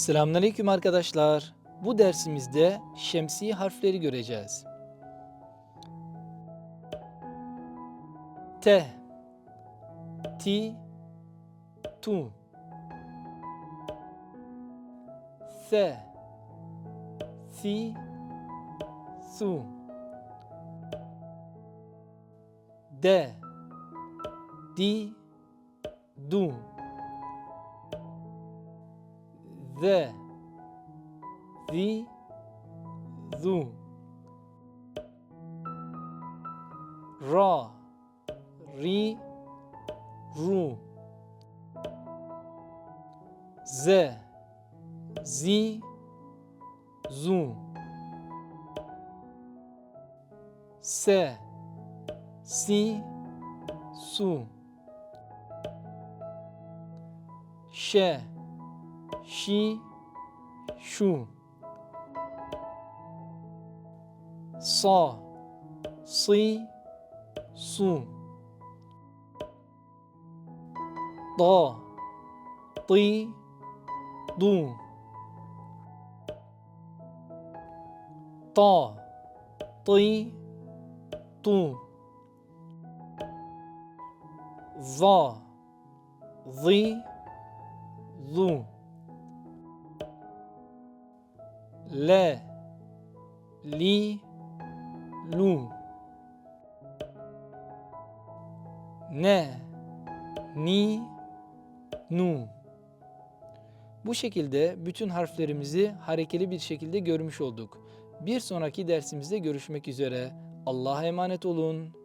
Selamünaleyküm arkadaşlar. Bu dersimizde şemsi harfleri göreceğiz. T. Ti Tu. Se Si. Su. De Di. Du Ze Zi. Zu. Ra. Ri. Ru. Z Zi. Zu. Se. Si. Su. Şe Şi Şu Sa Si Su. Da Ti Du. Ta Ti Tu. Za Zi Zu Le Li Lu Ne Ni Nu Bu şekilde bütün harflerimizi harekeli bir şekilde görmüş olduk. Bir sonraki dersimizde görüşmek üzere. Allah'a emanet olun.